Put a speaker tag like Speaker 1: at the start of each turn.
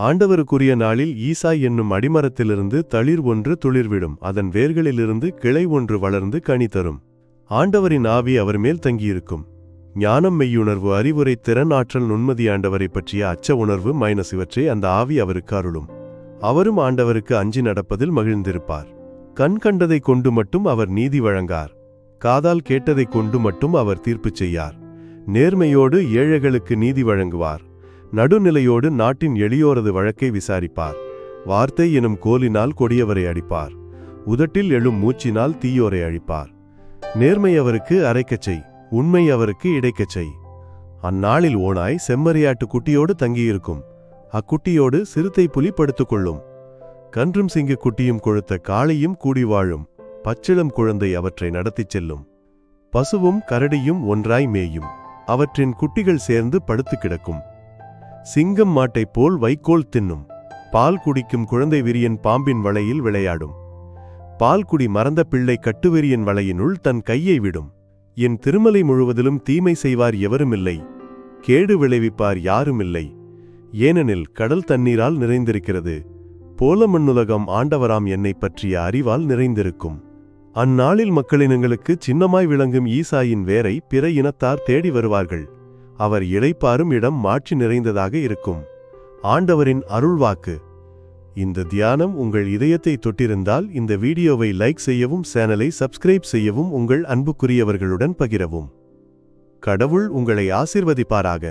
Speaker 1: ஆண்டவருக்குரிய நாளில் ஈசாய் என்னும் அடிமரத்திலிருந்து தளிர் ஒன்று துளிர்விடும். அதன் வேர்களிலிருந்து கிளை ஒன்று வளர்ந்து கனி தரும். ஆண்டவரின் ஆவி அவர் மேல் தங்கியிருக்கும். ஞானம் மெய்யுணர்வு அறிவுரை திறன் ஆற்றல் நுண்மதி ஆண்டவரை பற்றிய அச்ச உணர்வு மைனஸ் இவற்றை அந்த ஆவி அவருக்கு அருளும். அவரும் ஆண்டவருக்கு அஞ்சி நடப்பதில் மகிழ்ந்திருப்பார். கண் கண்டதைக் கொண்டு மட்டும் அவர் நீதி வழங்கார். காதால் கேட்டதைக் கொண்டு மட்டும் அவர் தீர்ப்பு செய்யார். நேர்மையோடு ஏழைகளுக்கு நீதி வழங்குவார். நடுநிலையோடு நாட்டின் எளியோரது வழக்கை விசாரிப்பார். வார்த்தை எனும் கோலினால் கொடியவரை அடிப்பார். உதட்டில் எழும் மூச்சினால் தீயோரை அழிப்பார். நேர்மை அவருக்கு அரைக்கச் செய் உண்மை அவருக்கு இடைக்கச் செய். அந்நாளில் ஓனாய் செம்மறியாட்டு குட்டியோடு தங்கியிருக்கும். அக்குட்டியோடு சிறுத்தை புலி படுத்துக்கொள்ளும் கன்றும் சிங்க குட்டியும் கொழுத்த காளையும் கூடி வாழும். பச்சிளம் குழந்தை அவற்றை நடத்திச் செல்லும். பசுவும் கரடியும் ஒன்றாய் மேயும். அவற்றின் குட்டிகள் சேர்ந்து படுத்து கிடக்கும். சிங்கம் மாட்டைப் போல் வைக்கோல் தின்னும். பால் குடிக்கும் குழந்தை விரியன் பாம்பின் வலையில் விளையாடும். பால் குடி மறந்த பிள்ளை கட்டுவெறியன் வலையினுள் தன் கையை விடும். என் திருமலை முழுவதிலும் தீமை செய்வார் எவருமில்லை. கேடு விளைவிப்பார் யாருமில்லை. ஏனெனில் கடல் தண்ணீரால் நிறைந்திருக்கிறது. போல மண்ணுலகம் ஆண்டவராம் என்னைப் பற்றிய அறிவால் நிறைந்திருக்கும். அந்நாளில் மக்களினங்களுக்கு சின்னமாய் விளங்கும் ஈசாயின் வேரை பிற இனத்தார் தேடி வருவார்கள். அவர் இளைப்பாரும் இடம் மாற்றி நிறைந்ததாக இருக்கும். ஆண்டவரின் அருள்வாக்கு. இந்த தியானம் உங்கள் இதயத்தை தொட்டிருந்தால் இந்த வீடியோவை லைக் செய்யவும் சேனலை சப்ஸ்கிரைப் செய்யவும் உங்கள் அன்புக்குரியவர்களுடன் பகிரவும். கடவுள் உங்களை ஆசிர்வதிப்பாராக.